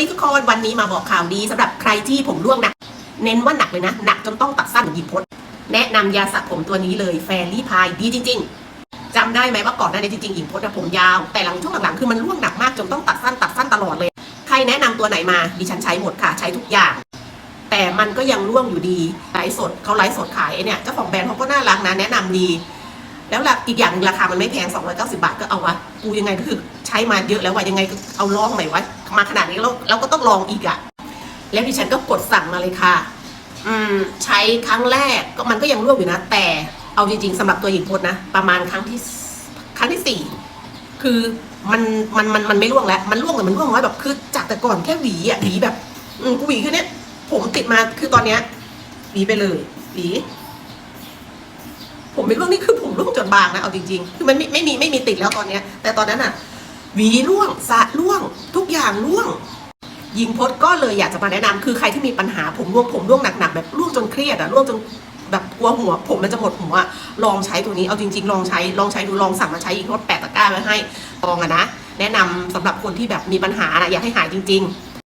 ดีทุกคนวันนี้มาบอกข่าวดีสำหรับใครที่ผมร่วงหนัก เน้นว่าหนักเลยนะหนักจนต้องตัดสั้นหยิบพดแนะนำยาสระผมตัวนี้เลยแฟรี่พายดีจริง ๆจำได้ไหมว่าก่อนหน้านี้จริงๆหญิงพดผมยาวแต่หลังช่วงหลังๆคือมันร่วงหนักมากจนต้องตัดสั้นตัดสั้นตลอดเลย ใครแนะนำตัวไหนมาดิฉันใช้หมดค่ะใช้ทุกอย่าง แต่มันก็ยังร่วงอยู่ดีไลฟ์สดเขาไลฟ์สดขายเนี่ยเจ้าของแบรนด์เขาก็น่ารักนะแนะนำดีแล้วอีกอย่างหนึ่งราคามันไม่แพง290 บาทก็เอาวะกูยังไงก็คือ ใช้มาเยอะแล้วว่ายังไงก็เอาลองหน่อยวะมาขนาดนี้เราเราก็ต้องลองอีกอะแล้วดิฉันก็กดสั่งมาเลยค่ะ อืมใช้ครั้งแรกก็มันก็ยังร่วงอยู่นะ แต่เอาจริง ๆสำหรับตัวหญิงพดนะ ประมาณครั้งที่ครั้งที่สี่คือมันมันมันมันไม่ร่วงแล้ว มันร่วงแต่มันร่วงน้อยแบบคือจากแต่ก่อนแค่หวีอะหวีแบบอืมกูหวีคือเนี้ยผมติดมาคือตอนเนี้ยหวีไปเลยหวีผมไม่ร่วงนี่คือผมร่วงจนบางนะเอาจริงๆ คือมันไม่ไม่มีไม่มีติดแล้วตอนเนี้ย แต่ตอนนั้นอะ หวีร่วงสะร่วง ทุกอย่างร่วง ยิงพดก็เลยอยากจะมาแนะนำคือใครที่มีปัญหาผมร่วงผมร่วงหนักๆแบบร่วงจนเครียดอะร่วงจนแบบกลัวหัว ผมมันจะหมดหัวลองใช้ตัวนี้เอาจริง ๆ ลองใช้ลองใช้ดูลองสั่งมาใช้อีกรถแปะตะกร้าไว้ให้ลองอะนะแนะนำสำหรับคนที่แบบมีปัญหาอะอยากให้หายจริง ๆ